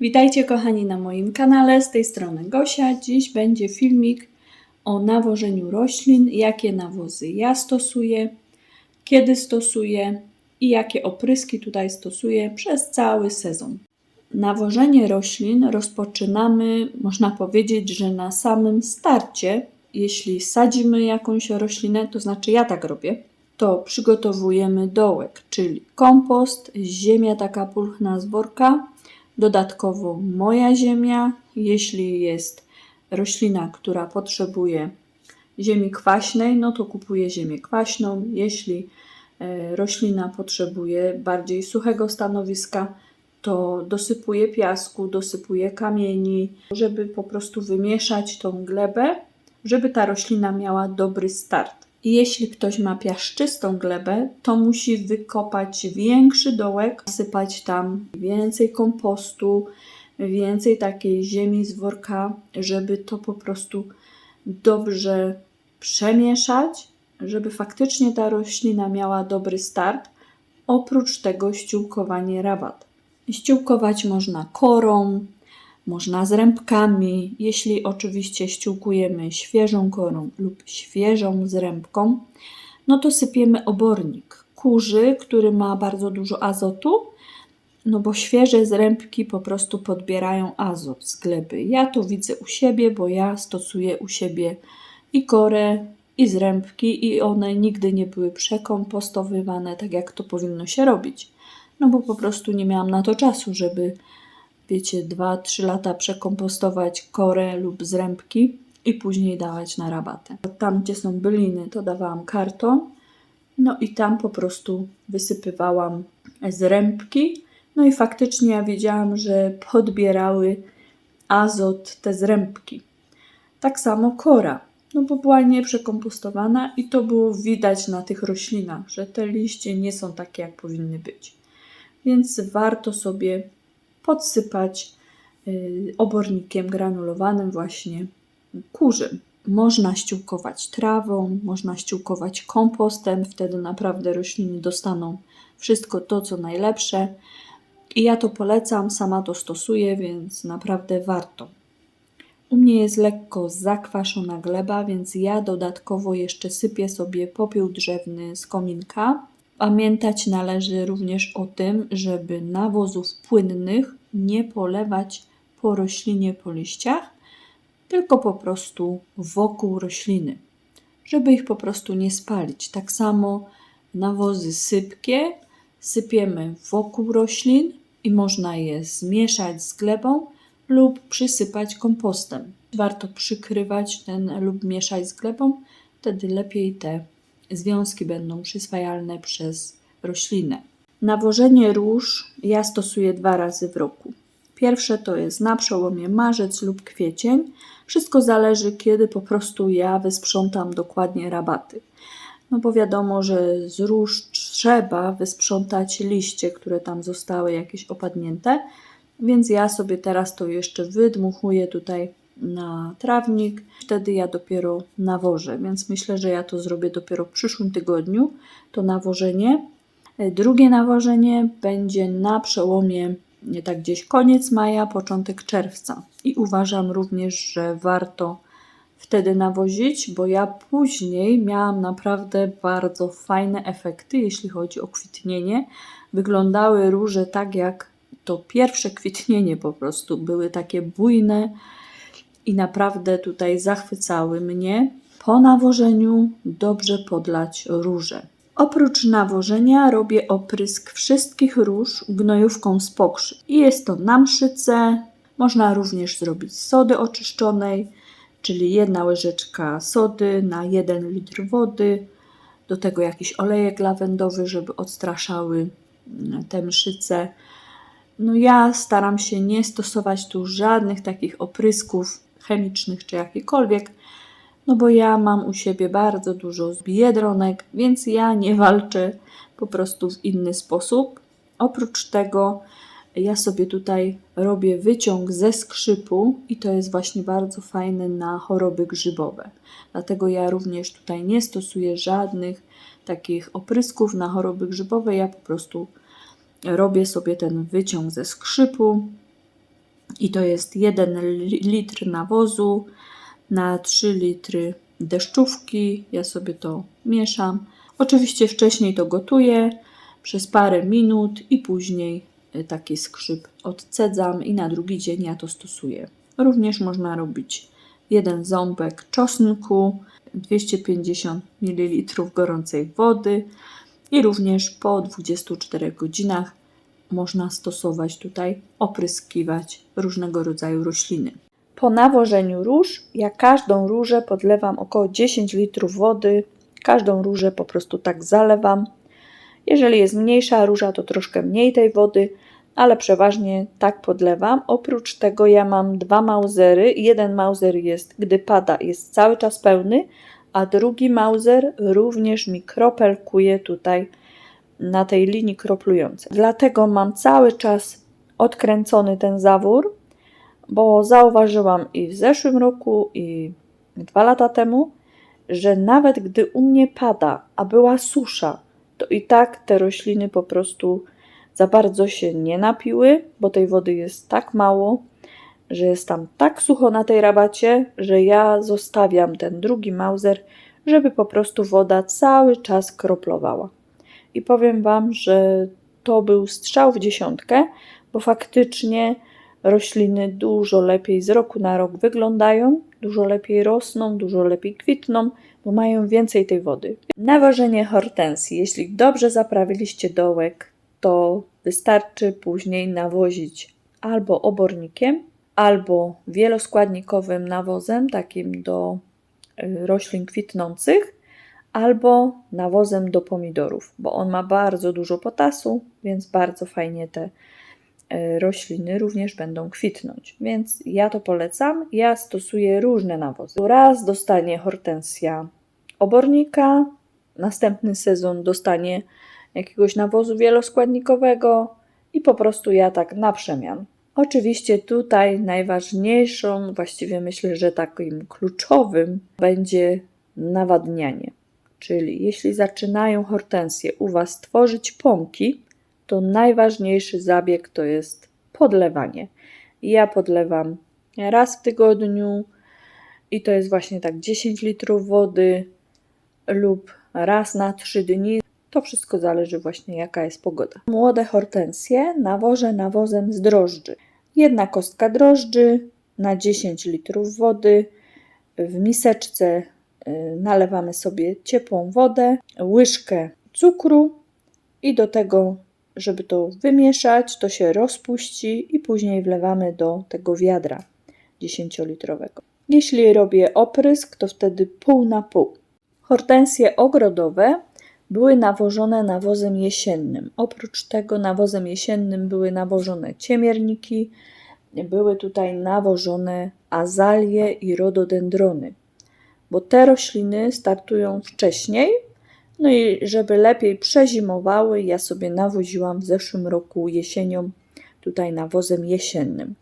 Witajcie kochani na moim kanale, z tej strony Gosia. Dziś będzie filmik o nawożeniu roślin, jakie nawozy ja stosuję, kiedy stosuję i jakie opryski tutaj stosuję przez cały sezon. Nawożenie roślin rozpoczynamy, można powiedzieć, że na samym starcie, jeśli sadzimy jakąś roślinę, to znaczy ja tak robię, to przygotowujemy dołek, czyli kompost, ziemia taka pulchna z worka, dodatkowo moja ziemia, jeśli jest roślina, która potrzebuje ziemi kwaśnej, no to kupuję ziemię kwaśną. Jeśli e, roślina potrzebuje bardziej suchego stanowiska, to dosypuję piasku, dosypuję kamieni, żeby po prostu wymieszać tą glebę, żeby ta roślina miała dobry start. Jeśli ktoś ma piaszczystą glebę, to musi wykopać większy dołek, sypać tam więcej kompostu, więcej takiej ziemi z worka, żeby to po prostu dobrze przemieszać, żeby faktycznie ta roślina miała dobry start. Oprócz tego ściółkowanie rabat. Ściółkować można korą, można z rębkami. Jeśli oczywiście ściółkujemy świeżą korą lub świeżą zrębką, no to sypiemy obornik kurzy, który ma bardzo dużo azotu, no bo świeże zrębki po prostu podbierają azot z gleby. Ja to widzę u siebie, bo ja stosuję u siebie i korę, i zrębki, i one nigdy nie były przekompostowywane tak, jak to powinno się robić. No bo po prostu nie miałam na to czasu, żeby wiecie, 2-3 lata przekompostować korę lub zrębki i później dawać na rabatę. Tam, gdzie są byliny, to dawałam karton, no i tam po prostu wysypywałam zrębki. No i faktycznie ja wiedziałam, że podbierały azot te zrębki. Tak samo kora, no bo była nieprzekompostowana i to było widać na tych roślinach, że te liście nie są takie, jak powinny być. Więc warto sobie podsypać y, obornikiem granulowanym właśnie kurzym. Można ściółkować trawą, można ściółkować kompostem, wtedy naprawdę rośliny dostaną wszystko to, co najlepsze. I ja to polecam, sama to stosuję, więc naprawdę warto. U mnie jest lekko zakwaszona gleba, więc ja dodatkowo jeszcze sypię sobie popiół drzewny z kominka Pamiętać należy również o tym, żeby nawozów płynnych nie polewać po roślinie, po liściach, tylko po prostu wokół rośliny, żeby ich po prostu nie spalić. Tak samo nawozy sypkie sypiemy wokół roślin i można je zmieszać z glebą lub przysypać kompostem. Warto przykrywać ten lub mieszać z glebą, wtedy lepiej te związki będą przyswajalne przez roślinę. Nawożenie róż ja stosuję dwa razy w roku. Pierwsze to jest na przełomie marzec lub kwiecień. Wszystko zależy, kiedy po prostu ja wysprzątam dokładnie rabaty. No bo wiadomo, że z róż trzeba wysprzątać liście, które tam zostały jakieś opadnięte, więc ja sobie teraz to jeszcze wydmuchuję tutaj na trawnik. Wtedy ja dopiero nawożę, więc myślę, że ja to zrobię dopiero w przyszłym tygodniu, to nawożenie. E, drugie nawożenie będzie na przełomie nie tak gdzieś koniec maja, początek czerwca. I uważam również, że warto wtedy nawozić, bo ja później miałam naprawdę bardzo fajne efekty, jeśli chodzi o kwitnienie. Wyglądały róże tak jak to pierwsze kwitnienie po prostu. Były takie bujne, i naprawdę tutaj zachwycały mnie. Po nawożeniu dobrze podlać róże. Oprócz nawożenia robię oprysk wszystkich róż gnojówką z pokrzy. I jest to na mszyce. Można również zrobić sody oczyszczonej, czyli jedna łyżeczka sody na 1 litr wody. Do tego jakiś olejek lawendowy, żeby odstraszały mm, te mszyce. No ja staram się nie stosować tu żadnych takich oprysków chemicznych czy jakikolwiek, no bo ja mam u siebie bardzo dużo biedronek, więc ja nie walczę po prostu w inny sposób. Oprócz tego ja sobie tutaj robię wyciąg ze skrzypu i to jest właśnie bardzo fajne na choroby grzybowe. Dlatego ja również tutaj nie stosuję żadnych takich oprysków na choroby grzybowe. Ja po prostu robię sobie ten wyciąg ze skrzypu I to jest 1 li- litr nawozu na 3 litry deszczówki. Ja sobie to mieszam. Oczywiście wcześniej to gotuję przez parę minut i później y, taki skrzyp odcedzam i na drugi dzień ja to stosuję. Również można robić jeden ząbek czosnku, 250 ml gorącej wody i również po 24 godzinach można stosować tutaj, opryskiwać różnego rodzaju rośliny. Po nawożeniu róż, ja każdą różę podlewam około 10 litrów wody. Każdą różę po prostu tak zalewam. Jeżeli jest mniejsza róża, to troszkę mniej tej wody, ale przeważnie tak podlewam. Oprócz tego ja mam dwa mauzery. Jeden mauzer jest, gdy pada, jest cały czas pełny, a drugi mauzer również mi kropelkuje tutaj na tej linii kroplującej. Dlatego mam cały czas odkręcony ten zawór, bo zauważyłam i w zeszłym roku, i dwa lata temu, że nawet gdy u mnie pada, a była susza, to i tak te rośliny po prostu za bardzo się nie napiły, bo tej wody jest tak mało, że jest tam tak sucho na tej rabacie, że ja zostawiam ten drugi mauzer, żeby po prostu woda cały czas kroplowała. I powiem Wam, że to był strzał w dziesiątkę, bo faktycznie rośliny dużo lepiej z roku na rok wyglądają, dużo lepiej rosną, dużo lepiej kwitną, bo mają więcej tej wody. Nawożenie hortensji. Jeśli dobrze zaprawiliście dołek, to wystarczy później nawozić albo obornikiem, albo wieloskładnikowym nawozem, takim do y, roślin kwitnących, albo nawozem do pomidorów, bo on ma bardzo dużo potasu, więc bardzo fajnie te y, rośliny również będą kwitnąć. Więc ja to polecam. Ja stosuję różne nawozy. Raz dostanie hortensja obornika, następny sezon dostanie jakiegoś nawozu wieloskładnikowego i po prostu ja tak na przemian. Oczywiście tutaj najważniejszą, właściwie myślę, że takim kluczowym będzie nawadnianie. Czyli jeśli zaczynają hortensje u Was tworzyć pąki, to najważniejszy zabieg to jest podlewanie. Ja podlewam raz w tygodniu i to jest właśnie tak 10 litrów wody lub raz na 3 dni. To wszystko zależy właśnie jaka jest pogoda. Młode hortensje nawożę nawozem z drożdży. Jedna kostka drożdży na 10 litrów wody. W miseczce nalewamy sobie ciepłą wodę, łyżkę cukru i do tego, żeby to wymieszać, to się rozpuści i później wlewamy do tego wiadra 10-litrowego. Jeśli robię oprysk, to wtedy pół na pół. Hortensje ogrodowe były nawożone nawozem jesiennym. Oprócz tego nawozem jesiennym były nawożone ciemierniki, były tutaj nawożone azalie i rododendrony, bo te rośliny startują wcześniej. No i żeby lepiej przezimowały, ja sobie nawoziłam w zeszłym roku jesienią tutaj nawozem jesiennym.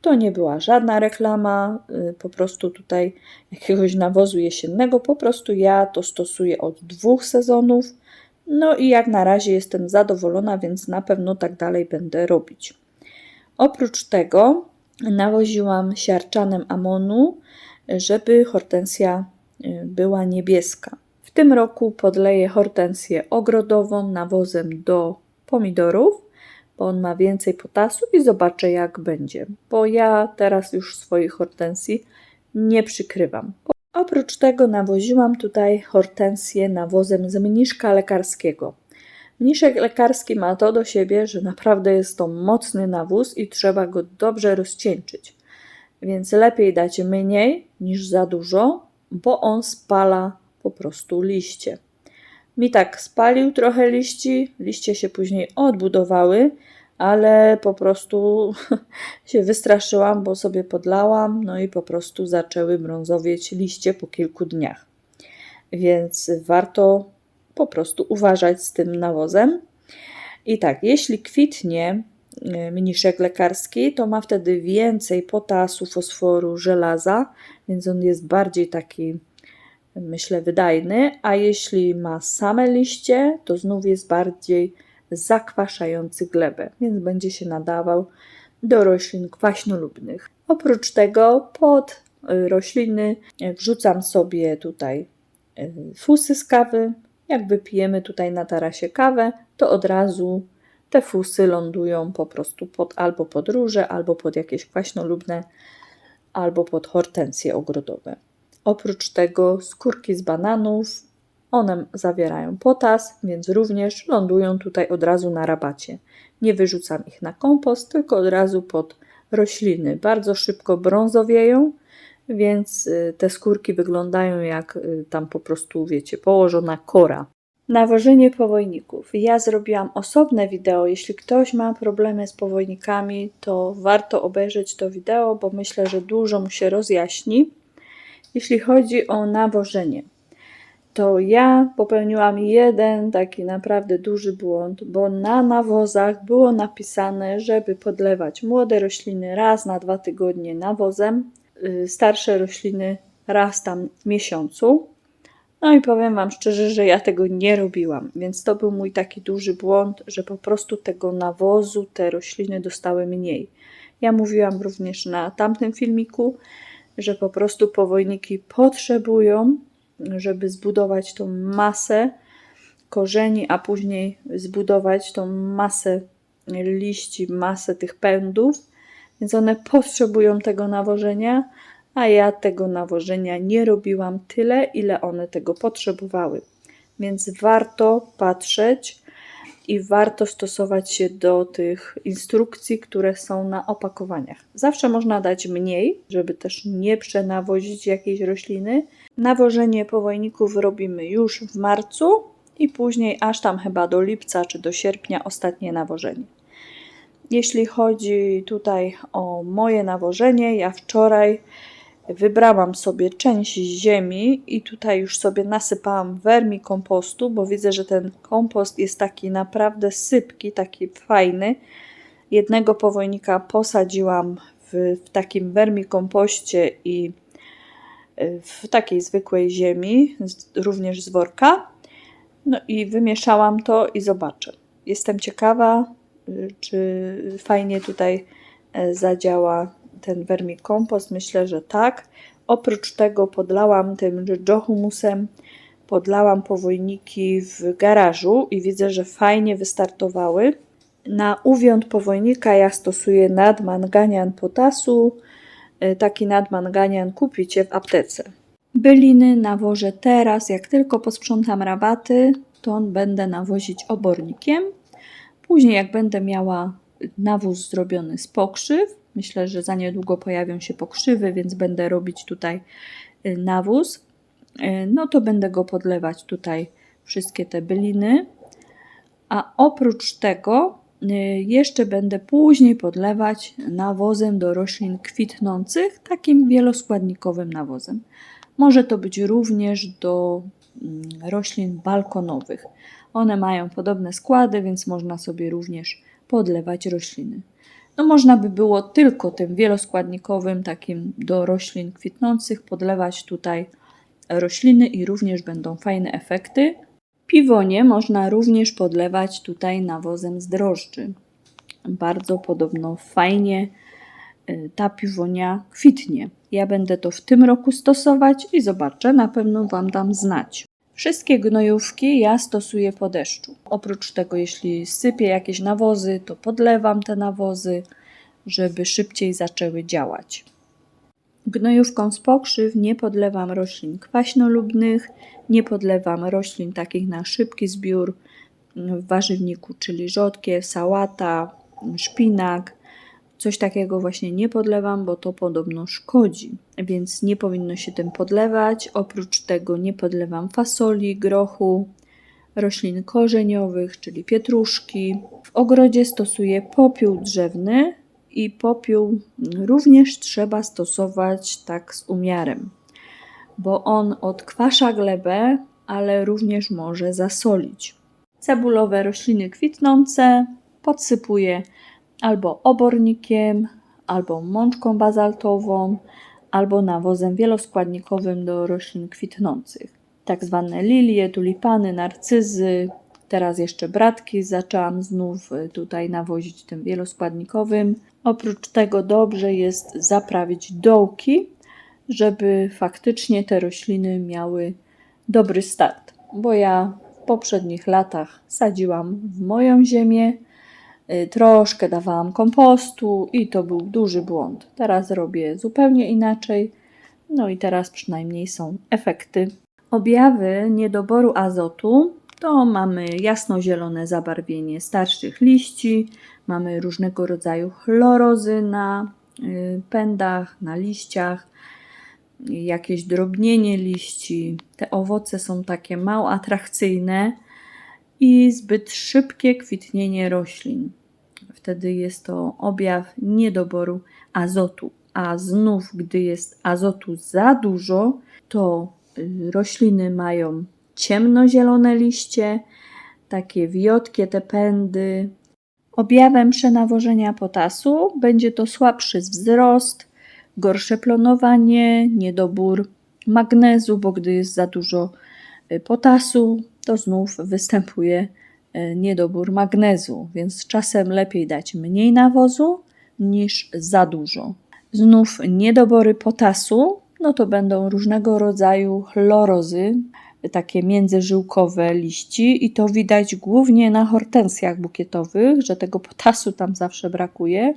To nie była żadna reklama, y, po prostu tutaj jakiegoś nawozu jesiennego, po prostu ja to stosuję od dwóch sezonów. No i jak na razie jestem zadowolona, więc na pewno tak dalej będę robić. Oprócz tego nawoziłam siarczanem amonu, żeby hortensja y, była niebieska. W tym roku podleję hortensję ogrodową nawozem do pomidorów bo on ma więcej potasu i zobaczę jak będzie, bo ja teraz już swoich hortensji nie przykrywam. Oprócz tego nawoziłam tutaj hortensję nawozem z mniszka lekarskiego. Mniszek lekarski ma to do siebie, że naprawdę jest to mocny nawóz i trzeba go dobrze rozcieńczyć. Więc lepiej dać mniej niż za dużo, bo on spala po prostu liście. Mi tak spalił trochę liści, liście się później odbudowały, ale po prostu się wystraszyłam, bo sobie podlałam, no i po prostu zaczęły brązowieć liście po kilku dniach. Więc warto po prostu uważać z tym nawozem. I tak, jeśli kwitnie mniszek lekarski, to ma wtedy więcej potasu, fosforu, żelaza, więc on jest bardziej taki myślę, wydajny, a jeśli ma same liście, to znów jest bardziej zakwaszający glebę, więc będzie się nadawał do roślin kwaśnolubnych. Oprócz tego pod y, rośliny wrzucam sobie tutaj y, fusy z kawy. Jak wypijemy tutaj na tarasie kawę, to od razu te fusy lądują po prostu pod, albo pod róże, albo pod jakieś kwaśnolubne, albo pod hortensje ogrodowe. Oprócz tego skórki z bananów, one zawierają potas, więc również lądują tutaj od razu na rabacie. Nie wyrzucam ich na kompost, tylko od razu pod rośliny. Bardzo szybko brązowieją, więc y, te skórki wyglądają jak y, tam po prostu, wiecie, położona kora. Nawożenie powojników. Ja zrobiłam osobne wideo. Jeśli ktoś ma problemy z powojnikami, to warto obejrzeć to wideo, bo myślę, że dużo mu się rozjaśni. Jeśli chodzi o nawożenie, to ja popełniłam jeden taki naprawdę duży błąd, bo na nawozach było napisane, żeby podlewać młode rośliny raz na dwa tygodnie nawozem, y, starsze rośliny raz tam w miesiącu. No i powiem Wam szczerze, że ja tego nie robiłam, więc to był mój taki duży błąd, że po prostu tego nawozu te rośliny dostały mniej. Ja mówiłam również na tamtym filmiku, że po prostu powojniki potrzebują, żeby zbudować tą masę korzeni, a później zbudować tą masę liści, masę tych pędów, więc one potrzebują tego nawożenia, a ja tego nawożenia nie robiłam tyle, ile one tego potrzebowały. Więc warto patrzeć i warto stosować się do tych instrukcji, które są na opakowaniach. Zawsze można dać mniej, żeby też nie przenawozić jakiejś rośliny. Nawożenie powojników robimy już w marcu i później aż tam chyba do lipca czy do sierpnia ostatnie nawożenie. Jeśli chodzi tutaj o moje nawożenie, ja wczoraj wybrałam sobie część ziemi i tutaj już sobie nasypałam wermi kompostu, bo widzę, że ten kompost jest taki naprawdę sypki, taki fajny. Jednego powojnika posadziłam w, w takim wermi kompoście i y, w takiej zwykłej ziemi, również z worka. No i wymieszałam to i zobaczę. Jestem ciekawa, y, czy fajnie tutaj e, zadziała ten wermikompost? Myślę, że tak. Oprócz tego podlałam tym johumusem, podlałam powojniki w garażu i widzę, że fajnie wystartowały. Na uwiąd powojnika ja stosuję nadmanganian potasu. E, taki nadmanganian kupicie w aptece. Byliny nawożę teraz, jak tylko posprzątam rabaty, to będę nawozić obornikiem. Później, jak będę miała nawóz zrobiony z pokrzyw, Myślę, że za niedługo pojawią się pokrzywy, więc będę robić tutaj y, nawóz. Y, no to będę go podlewać tutaj wszystkie te byliny. A oprócz tego y, jeszcze będę później podlewać nawozem do roślin kwitnących, takim wieloskładnikowym nawozem. Może to być również do mm, roślin balkonowych. One mają podobne składy, więc można sobie również podlewać rośliny. No można by było tylko tym wieloskładnikowym, takim do roślin kwitnących, podlewać tutaj rośliny i również będą fajne efekty. Piwonie można również podlewać tutaj nawozem z drożdży. Bardzo podobno fajnie y, ta piwonia kwitnie. Ja będę to w tym roku stosować i zobaczę, na pewno Wam dam znać. Wszystkie gnojówki ja stosuję po deszczu. Oprócz tego, jeśli sypię jakieś nawozy, to podlewam te nawozy, żeby szybciej zaczęły działać. Gnojówką z pokrzyw nie podlewam roślin kwaśnolubnych, nie podlewam roślin takich na szybki zbiór w warzywniku, czyli rzodkiew, sałata, szpinak, Coś takiego właśnie nie podlewam, bo to podobno szkodzi, więc nie powinno się tym podlewać. Oprócz tego nie podlewam fasoli, grochu, roślin korzeniowych, czyli pietruszki. W ogrodzie stosuję popiół drzewny i popiół również trzeba stosować tak z umiarem, bo on odkwasza glebę, ale również może zasolić. Cebulowe rośliny kwitnące podsypuję albo obornikiem, albo mączką bazaltową, albo nawozem wieloskładnikowym do roślin kwitnących. Tak zwane lilie, tulipany, narcyzy, teraz jeszcze bratki zaczęłam znów y, tutaj nawozić tym wieloskładnikowym. Oprócz tego dobrze jest zaprawić dołki, żeby faktycznie te rośliny miały dobry start. Bo ja w poprzednich latach sadziłam w moją ziemię, troszkę dawałam kompostu i to był duży błąd. Teraz robię zupełnie inaczej. No i teraz przynajmniej są efekty. Objawy niedoboru azotu to mamy jasnozielone zabarwienie starszych liści, mamy różnego rodzaju chlorozy na y, pędach, na liściach, jakieś drobnienie liści. Te owoce są takie mało atrakcyjne i zbyt szybkie kwitnienie roślin. Wtedy jest to objaw niedoboru azotu. A znów, gdy jest azotu za dużo, to rośliny mają ciemnozielone liście, takie wiotkie te pędy. Objawem przenawożenia potasu będzie to słabszy wzrost, gorsze plonowanie, niedobór magnezu, bo gdy jest za dużo y, potasu, to znów występuje y, niedobór magnezu, więc czasem lepiej dać mniej nawozu niż za dużo. Znów niedobory potasu, no to będą różnego rodzaju chlorozy, takie międzyżyłkowe liści i to widać głównie na hortensjach bukietowych, że tego potasu tam zawsze brakuje.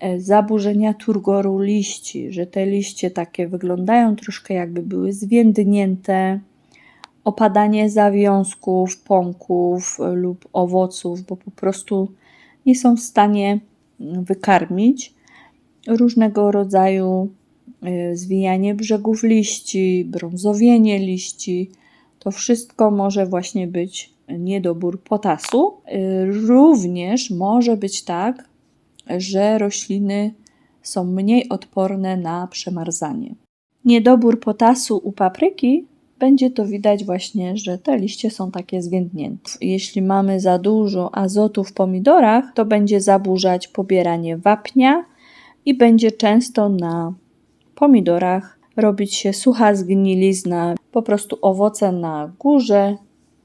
E, Zaburzenia turgoru liści, że te liście takie wyglądają troszkę jakby były zwiędnięte, opadanie zawiązków, pąków lub owoców, bo po prostu nie są w stanie wykarmić różnego rodzaju y, zwijanie brzegów liści, brązowienie liści. To wszystko może właśnie być niedobór potasu. Y, Również może być tak, że rośliny są mniej odporne na przemarzanie. Niedobór potasu u papryki będzie to widać właśnie, że te liście są takie zwiędnięte. Jeśli mamy za dużo azotu w pomidorach, to będzie zaburzać pobieranie wapnia, i będzie często na pomidorach robić się sucha zgnilizna. Po prostu owoce na górze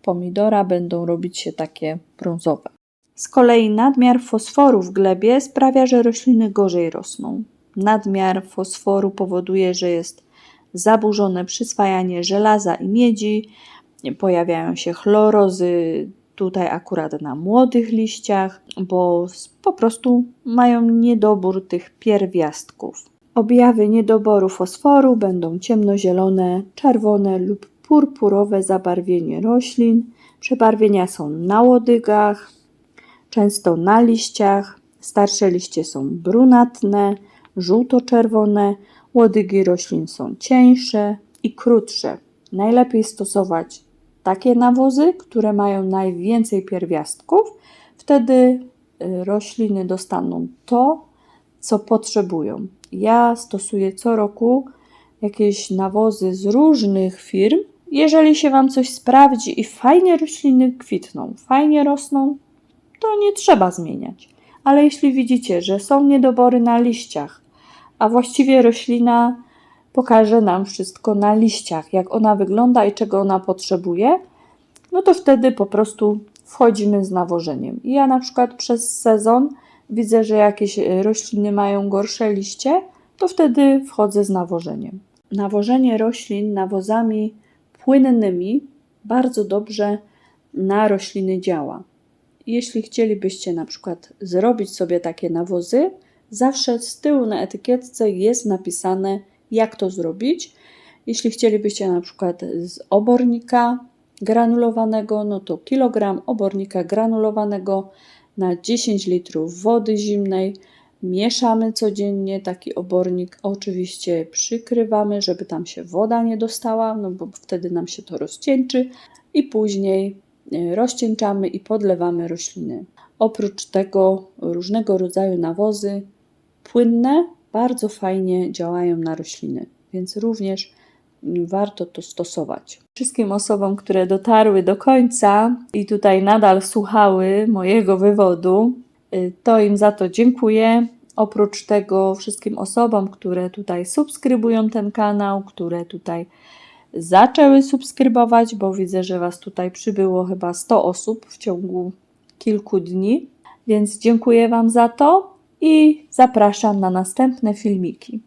pomidora będą robić się takie brązowe. Z kolei nadmiar fosforu w glebie sprawia, że rośliny gorzej rosną. Nadmiar fosforu powoduje, że jest zaburzone przyswajanie żelaza i miedzi, pojawiają się chlorozy, tutaj akurat na młodych liściach, bo po prostu mają niedobór tych pierwiastków. Objawy niedoboru fosforu będą ciemnozielone, czerwone lub purpurowe zabarwienie roślin. Przebarwienia są na łodygach, często na liściach. Starsze liście są brunatne, żółto-czerwone, łodygi roślin są cieńsze i krótsze. Najlepiej stosować takie nawozy, które mają najwięcej pierwiastków, wtedy y, rośliny dostaną to, co potrzebują. Ja stosuję co roku jakieś nawozy z różnych firm. Jeżeli się Wam coś sprawdzi i fajnie rośliny kwitną, fajnie rosną, to nie trzeba zmieniać. Ale jeśli widzicie, że są niedobory na liściach, a właściwie roślina pokaże nam wszystko na liściach, jak ona wygląda i czego ona potrzebuje, no to wtedy po prostu wchodzimy z nawożeniem. I ja na przykład przez sezon widzę, że jakieś e, rośliny mają gorsze liście, to wtedy wchodzę z nawożeniem. Nawożenie roślin nawozami płynnymi bardzo dobrze na rośliny działa. Jeśli chcielibyście na przykład zrobić sobie takie nawozy, zawsze z tyłu na etykietce jest napisane, jak to zrobić. Jeśli chcielibyście na przykład z obornika granulowanego, no to kilogram obornika granulowanego na 10 litrów wody zimnej. Mieszamy codziennie taki obornik. Oczywiście przykrywamy, żeby tam się woda nie dostała, no bo wtedy nam się to rozcieńczy i później e, rozcieńczamy i podlewamy rośliny. Oprócz tego różnego rodzaju nawozy płynne bardzo fajnie działają na rośliny, więc również warto to stosować. Wszystkim osobom, które dotarły do końca i tutaj nadal słuchały mojego wywodu, y, to im za to dziękuję. Oprócz tego wszystkim osobom, które tutaj subskrybują ten kanał, które tutaj zaczęły subskrybować, bo widzę, że Was tutaj przybyło chyba 100 osób w ciągu kilku dni, więc dziękuję Wam za to i zapraszam na następne filmiki.